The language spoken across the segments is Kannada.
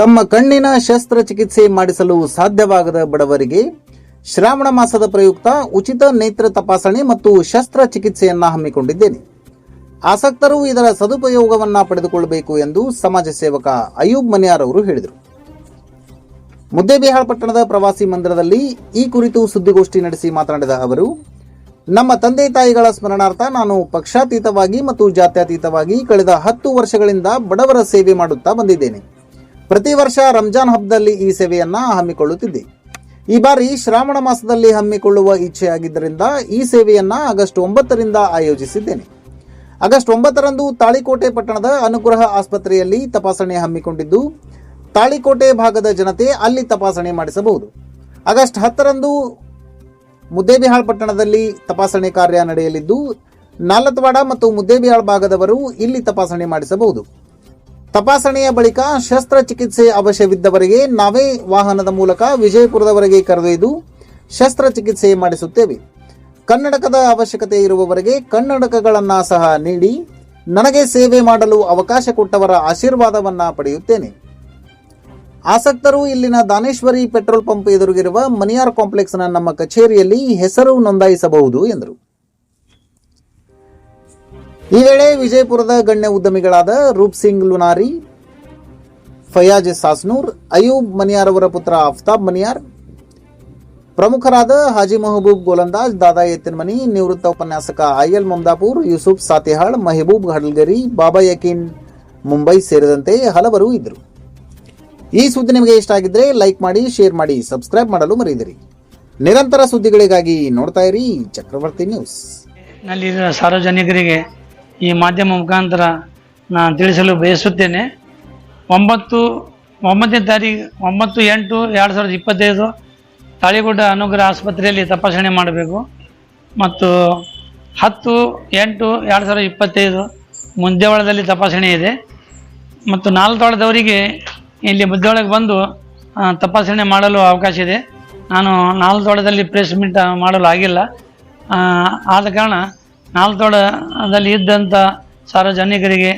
ತಮ್ಮ ಕಣ್ಣಿನ ಶಸ್ತ್ರಚಿಕಿತ್ಸೆ ಮಾಡಿಸಲು ಸಾಧ್ಯವಾಗದ ಬಡವರಿಗೆ ಶ್ರಾವಣ ಮಾಸದ ಪ್ರಯುಕ್ತ ಉಚಿತ ನೇತ್ರ ತಪಾಸಣೆ ಮತ್ತು ಶಸ್ತ್ರಚಿಕಿತ್ಸೆಯನ್ನು ಹಮ್ಮಿಕೊಂಡಿದ್ದೇನೆ. ಆಸಕ್ತರು ಇದರ ಸದುಪಯೋಗವನ್ನ ಪಡೆದುಕೊಳ್ಳಬೇಕು ಎಂದು ಸಮಾಜ ಸೇವಕ ಅಯೂಬ್ ಮನಿಯಾರ್ ಅವರು ಹೇಳಿದರು. ಮುದ್ದೇಬಿಹಾಳ್ ಪಟ್ಟಣದ ಪ್ರವಾಸಿ ಮಂದಿರದಲ್ಲಿ ಈ ಕುರಿತು ಸುದ್ದಿಗೋಷ್ಠಿ ನಡೆಸಿ ಮಾತನಾಡಿದ ಅವರು, ನಮ್ಮ ತಂದೆ ತಾಯಿಗಳ ಸ್ಮರಣಾರ್ಥ ನಾನು ಪಕ್ಷಾತೀತವಾಗಿ ಮತ್ತು ಜಾತ್ಯತೀತವಾಗಿ ಕಳೆದ ಹತ್ತು ವರ್ಷಗಳಿಂದ ಬಡವರ ಸೇವೆ ಮಾಡುತ್ತಾ ಬಂದಿದ್ದೇನೆ. ಪ್ರತಿ ವರ್ಷ ರಂಜಾನ್ ಹಬ್ಬದಲ್ಲಿ ಈ ಸೇವೆಯನ್ನು ಹಮ್ಮಿಕೊಳ್ಳುತ್ತಿದ್ದೆ. ಈ ಬಾರಿ ಶ್ರಾವಣ ಮಾಸದಲ್ಲಿ ಹಮ್ಮಿಕೊಳ್ಳುವ ಇಚ್ಛೆಯಾಗಿದ್ದರಿಂದ ಈ ಸೇವೆಯನ್ನು ಆಗಸ್ಟ್ ಒಂಬತ್ತರಿಂದ ಆಯೋಜಿಸಿದ್ದೇನೆ. ಆಗಸ್ಟ್ ಒಂಬತ್ತರಂದು ತಾಳಿಕೋಟೆ ಪಟ್ಟಣದ ಅನುಗ್ರಹ ಆಸ್ಪತ್ರೆಯಲ್ಲಿ ತಪಾಸಣೆ ಹಮ್ಮಿಕೊಂಡಿದ್ದು, ತಾಳಿಕೋಟೆ ಭಾಗದ ಜನತೆ ಅಲ್ಲಿ ತಪಾಸಣೆ ಮಾಡಿಸಬಹುದು. ಆಗಸ್ಟ್ ಹತ್ತರಂದು ಮುದ್ದೇಬಿಹಾಳ್ ಪಟ್ಟಣದಲ್ಲಿ ತಪಾಸಣೆ ಕಾರ್ಯ ನಡೆಯಲಿದ್ದು, ನಾಲತ್ವಾಡ ಮತ್ತು ಮುದ್ದೇಬಿಹಾಳ್ ಭಾಗದವರು ಇಲ್ಲಿ ತಪಾಸಣೆ ಮಾಡಿಸಬಹುದು. ತಪಾಸಣೆಯ ಬಳಿಕ ಶಸ್ತ್ರಚಿಕಿತ್ಸೆ ಅವಶ್ಯವಿದ್ದವರಿಗೆ ನಾವೇ ವಾಹನದ ಮೂಲಕ ವಿಜಯಪುರದವರೆಗೆ ಕರೆದೊಯ್ದು ಶಸ್ತ್ರಚಿಕಿತ್ಸೆ ಮಾಡಿಸುತ್ತೇವೆ. ಕನ್ನಡಕದ ಅವಶ್ಯಕತೆ ಇರುವವರಿಗೆ ಕನ್ನಡಕಗಳನ್ನು ಸಹ ನೀಡಿ ನನಗೆ ಸೇವೆ ಮಾಡಲು ಅವಕಾಶ ಕೊಟ್ಟವರ ಆಶೀರ್ವಾದವನ್ನ ಪಡೆಯುತ್ತೇನೆ. ಆಸಕ್ತರು ಇಲ್ಲಿನ ದಾನೇಶ್ವರಿ ಪೆಟ್ರೋಲ್ ಪಂಪ್ ಎದುರಿಗಿರುವ ಮನಿಯಾರ್ ಕಾಂಪ್ಲೆಕ್ಸ್ನ ನಮ್ಮ ಕಚೇರಿಯಲ್ಲಿ ಹೆಸರು ನೋಂದಾಯಿಸಬಹುದು ಎಂದರು. ಈ ವೇಳೆ ವಿಜಯಪುರದ ಗಣ್ಯ ಉದ್ಯಮಿಗಳಾದ ರೂಪ್ ಸಿಂಗ್ ಲುನಾರಿ, ಫಯಾಜ್ ಸಾಸ್ನೂರ್ ಅಯೂಬ್ ಮನಿಯಾರ್ ಅವರ ಪುತ್ರ ಅಫ್ತಾಬ್ ಮನಿಯಾರ್, ಪ್ರಮುಖರಾದ ಹಾಜಿ ಮಹಬೂಬ್ ಗೋಲಂದಾಜ್, ದಾದಾ ಎತ್ತಿನಮನಿ ನಿವೃತ್ತ ಉಪನ್ಯಾಸಕ ಐಎಲ್ ಮಮದಾಪುರ್, ಯೂಸುಫ್ ಸಾತಿಹಾಳ್, ಮೆಹಬೂಬ್ ಹಡಲ್ಗರಿ ಬಾಬಾ ಯಕೀನ್ ಮುಂಬೈ ಸೇರಿದಂತೆ ಹಲವರು ಇದ್ದರು. ಈ ಸುದ್ದಿ ನಿಮಗೆ ಇಷ್ಟ ಆಗಿದ್ರೆ ಲೈಕ್ ಮಾಡಿ, ಶೇರ್ ಮಾಡಿ, ಸಬ್ಸ್ಕ್ರೈಬ್ ಮಾಡಲು ಮರೆಯದಿರಿ. ನಿರಂತರ ಸುದ್ದಿಗಳಿಗಾಗಿ ನೋಡ್ತಾ ಇರಿ ಚಕ್ರವರ್ತಿ ನ್ಯೂಸ್. ಸಾರ್ವಜನಿಕರಿಗೆ ಈ ಮಾಧ್ಯಮ ಮುಖಾಂತರ ನಾನು ತಿಳಿಸಲು ಬಯಸುತ್ತೇನೆ. ಒಂಬತ್ತು, ಒಂಬತ್ತನೇ ತಾರೀಕು ಒಂಬತ್ತು, ಎಂಟು, ಎರಡು ಸಾವಿರದ ಇಪ್ಪತ್ತೈದು ತಾಳಿಗುಡ್ಡ ಅನುಗ್ರಹ ಆಸ್ಪತ್ರೆಯಲ್ಲಿ ತಪಾಸಣೆ ಮಾಡಬೇಕು. ಮತ್ತು ಹತ್ತು, ಎಂಟು, ಎರಡು ಸಾವಿರದ ಇಪ್ಪತ್ತೈದು ಮುದ್ದೇವಾಳದಲ್ಲಿ ತಪಾಸಣೆ ಇದೆ. ಮತ್ತು ನಾಲ್ತೋಳದವರಿಗೆ ಇಲ್ಲಿ ಮುದ್ದೆಯೊಳಗೆ ಬಂದು ತಪಾಸಣೆ ಮಾಡಲು ಅವಕಾಶ ಇದೆ. ನಾನು ನಾಲ್ತೋಳದಲ್ಲಿ ಪ್ರೆಸ್ ಮೀಟ್ ಮಾಡಲು ಆಗಿಲ್ಲ. ಆದ ಕಾರಣ ನಾಲ್ತೋಳದಲ್ಲಿ ಇದ್ದಂಥ ಸಾರ್ವಜನಿಕರಿಗೆ,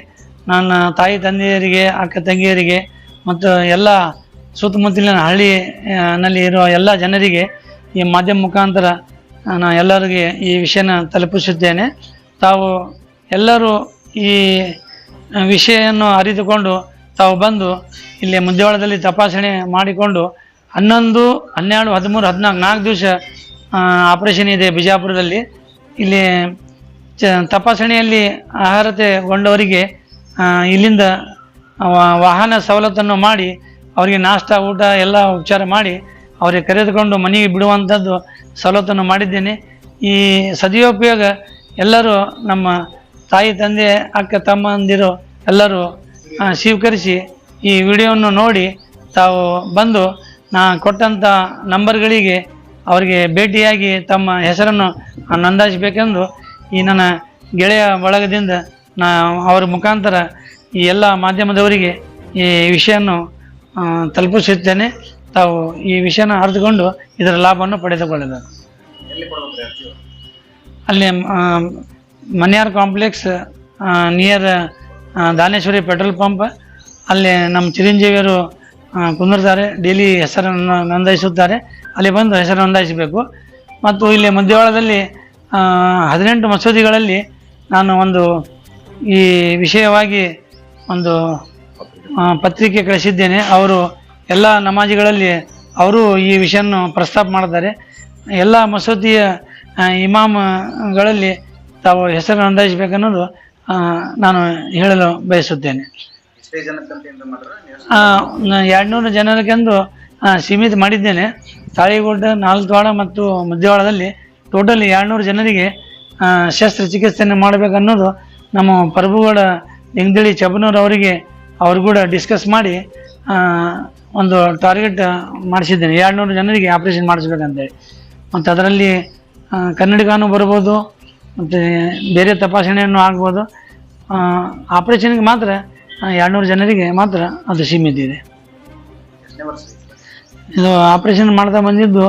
ನನ್ನ ತಾಯಿ ತಂದೆಯರಿಗೆ, ಅಕ್ಕ ತಂಗಿಯರಿಗೆ, ಮತ್ತು ಎಲ್ಲ ಸುತ್ತಮುತ್ತಲಿನ ಹಳ್ಳಿ ನಲ್ಲಿ ಇರುವ ಎಲ್ಲ ಜನರಿಗೆ ಈ ಮಾಧ್ಯಮ ಮುಖಾಂತರ ನಾನು ಎಲ್ಲರಿಗೆ ಈ ವಿಷಯನ ತಲುಪಿಸುತ್ತೇನೆ. ತಾವು ಎಲ್ಲರೂ ಈ ವಿಷಯವನ್ನು ಅರಿತುಕೊಂಡು ತಾವು ಬಂದು ಇಲ್ಲಿ ಮುದ್ದೇವಾಳದಲ್ಲಿ ತಪಾಸಣೆ ಮಾಡಿಕೊಂಡು ಹನ್ನೊಂದು, ಹನ್ನೆರಡು, ಹದಿಮೂರು, ಹದಿನಾಲ್ಕು, ನಾಲ್ಕು ದಿವಸ ಆಪರೇಷನ್ ಇದೆ ಬಿಜಾಪುರದಲ್ಲಿ. ಇಲ್ಲಿ ಚ, ತಪಾಸಣೆಯಲ್ಲಿ ಅರ್ಹತೆಗೊಂಡವರಿಗೆ ಇಲ್ಲಿಂದ ವಾಹನ ಸವಲತ್ತನ್ನು ಮಾಡಿ, ಅವರಿಗೆ ನಾಷ್ಟ, ಊಟ ಎಲ್ಲ ಉಪಚಾರ ಮಾಡಿ, ಅವರಿಗೆ ಕರೆದುಕೊಂಡು ಮನೆಗೆ ಬಿಡುವಂಥದ್ದು ಸವಲತ್ತನ್ನು ಮಾಡಿದ್ದೇನೆ. ಈ ಸದುಪಯೋಗ ಎಲ್ಲರೂ ನಮ್ಮ ತಾಯಿ, ತಂದೆ, ಅಕ್ಕ, ತಮ್ಮಂದಿರು ಎಲ್ಲರೂ ಸ್ವೀಕರಿಸಿ ಈ ವಿಡಿಯೋವನ್ನು ನೋಡಿ ತಾವು ಬಂದು, ನಾ ಕೊಟ್ಟಂಥ ನಂಬರ್ಗಳಿಗೆ ಅವರಿಗೆ ಭೇಟಿಯಾಗಿ ತಮ್ಮ ಹೆಸರನ್ನು ನೋಂದಾಯಿಸಬೇಕೆಂದು ಈ ನನ್ನ ಗೆಳೆಯ ಬಳಗದಿಂದ ನಾ ಅವರ ಮುಖಾಂತರ ಈ ಎಲ್ಲ ಮಾಧ್ಯಮದವರಿಗೆ ಈ ವಿಷಯವನ್ನು ತಲುಪಿಸುತ್ತೇನೆ. ತಾವು ಈ ವಿಷಯನ ಅರಿತುಕೊಂಡು ಇದರ ಲಾಭವನ್ನು ಪಡೆದುಕೊಳ್ಳಬೇಕು ಅಲ್ಲಿ Maniyar complex near Daneshwari petrol pump. ಅಲ್ಲಿ ನಮ್ಮ ಚಿರಂಜೀವಿಯರು ಕುಂದಿರ್ತಾರೆ. ಡೈಲಿ ಹೆಸರನ್ನು ನೋಂದಾಯಿಸುತ್ತಾರೆ. ಅಲ್ಲಿ ಬಂದು ಹೆಸರು ನೋಂದಾಯಿಸಬೇಕು. ಮತ್ತು ಇಲ್ಲಿ ಮಧ್ಯವಾಳದಲ್ಲಿ ಹದಿನೆಂಟು ಮಸೂದಿಗಳಲ್ಲಿ ನಾನು ಒಂದು ಈ ವಿಷಯವಾಗಿ ಒಂದು ಪತ್ರಿಕೆ ಕಳಿಸಿದ್ದೇನೆ. ಅವರು ಎಲ್ಲ ನಮಾಜಿಗಳಲ್ಲಿ ಅವರು ಈ ವಿಷಯವನ್ನು ಪ್ರಸ್ತಾಪ ಮಾಡಿದ್ದಾರೆ. ಎಲ್ಲ ಮಸೂದಿಯ ಇಮಾಮ್ಗಳಲ್ಲಿ ತಾವು ಹೆಸರು ನೋಂದಾಯಿಸಬೇಕನ್ನೋದು ನಾನು ಹೇಳಲು ಬಯಸುತ್ತೇನೆ. ಎರಡುನೂರು ಜನರಿಗೆಂದು ಸೀಮಿತ ಮಾಡಿದ್ದೇನೆ. ತಾಳಿಗುಡ್ಡ ನಾಲ್ತವಾಡ ಮತ್ತು ಮುದ್ದೇವಾಡದಲ್ಲಿ ಟೋಟಲ್ ಎರಡುನೂರು ಜನರಿಗೆ ಆ, ಮಾಡಬೇಕು ಅನ್ನೋದು ನಮ್ಮ ಪ್ರಭುಗಳ ಲಿಂಗದಳಿ ಚಬನೂರ್ ಅವರಿಗೆ ಅವ್ರು ಕೂಡ ಡಿಸ್ಕಸ್ ಮಾಡಿ ಒಂದು ಟಾರ್ಗೆಟ್ ಮಾಡಿಸಿದ್ದೇನೆ. ಎರಡುನೂರು ಜನರಿಗೆ ಆಪರೇಷನ್ ಮಾಡಿಸ್ಬೇಕಂತೇಳಿ. ಮತ್ತು ಅದರಲ್ಲಿ ಕನ್ನಡಿಗಾನು ಬರ್ಬೋದು ಮತ್ತು ಬೇರೆ ತಪಾಸಣೆಯನ್ನು ಆಗ್ಬೋದು. ಆಪ್ರೇಷನ್ಗೆ ಮಾತ್ರ ಎರಡುನೂರು ಜನರಿಗೆ ಮಾತ್ರ ಅದು ಸೀಮಿತ ಇದೆ. ಇದು ಆಪರೇಷನ್ ಮಾಡ್ತಾ ಬಂದಿದ್ದು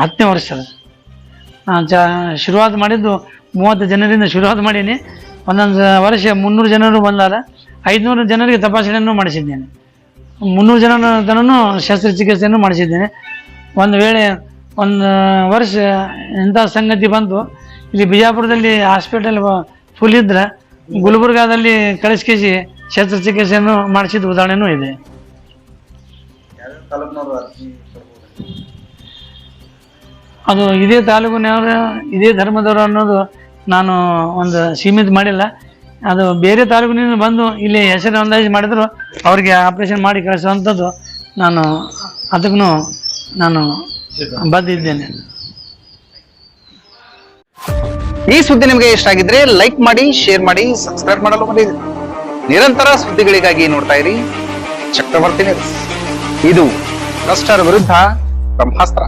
ಹತ್ತನೇ ವರ್ಷ. ಚ ಶುರುವಾತ್ ಮಾಡಿದ್ದು ಮೂವತ್ತು ಜನರಿಂದ ಶುರುವಾತ ಮಾಡೀನಿ. ಒಂದೊಂದು ವರ್ಷ ಮುನ್ನೂರು ಜನರು ಬಂದಾರ. ಐದುನೂರು ಜನರಿಗೆ ತಪಾಸಣೆಯನ್ನು ಮಾಡಿಸಿದ್ದೇನೆ. ಮುನ್ನೂರು ಜನ ತನೂ ಶಸ್ತ್ರಚಿಕಿತ್ಸೆಯನ್ನು ಮಾಡಿಸಿದ್ದೇನೆ. ಒಂದು ವೇಳೆ ಒಂದು ವರ್ಷ ಇಂಥ ಸಂಗತಿ ಬಂತು. ಇಲ್ಲಿ ಬಿಜಾಪುರದಲ್ಲಿ ಹಾಸ್ಪಿಟಲ್ ಫುಲ್ ಇದ್ದರೆ ಗುಲ್ಬರ್ಗಾದಲ್ಲಿ ಕಳಿಸ್ಕೇಸಿ ಶಸ್ತ್ರಚಿಕಿತ್ಸೆಯನ್ನು ಮಾಡಿಸಿದ ಉದಾಹರಣೆನೂ ಇದೆ. ಅದು ಇದೇ ತಾಲೂಕಿನವರು ಇದೇ ಧರ್ಮದವರು ಅನ್ನೋದು ನಾನು ಒಂದು ಸೀಮಿತ ಮಾಡಿಲ್ಲ. ಅದು ಬೇರೆ ತಾಲೂಕಿನಿಂದ ಬಂದು ಇಲ್ಲಿ ಹೆಸರು ಅಂದಾಜು ಮಾಡಿದ್ರು, ಅವ್ರಿಗೆ ಆಪರೇಷನ್ ಮಾಡಿ ಕಳಿಸುವಂಥದ್ದು ನಾನು ಅದಕ್ಕೂ ನಾನು ಬಂದಿದ್ದೇನೆ ಈ ಸುದ್ದಿ ನಿಮಗೆ ಇಷ್ಟ ಆಗಿದ್ರೆ ಲೈಕ್ ಮಾಡಿ ಶೇರ್ ಮಾಡಿ ಸಬ್ಸ್ಕ್ರೈಬ್ ಮಾಡಲು ಮರೆಯದಿರಿ ನಿರಂತರ ಸುದ್ದಿಗಳಿಗಾಗಿ ನೋಡ್ತಾ ಇರಿ. ಚಕ್ರವರ್ತಿ ಇದು ಭ್ರಷ್ಟರ ವಿರುದ್ಧ ಬ್ರಹ್ಮಾಸ್ತ್ರ.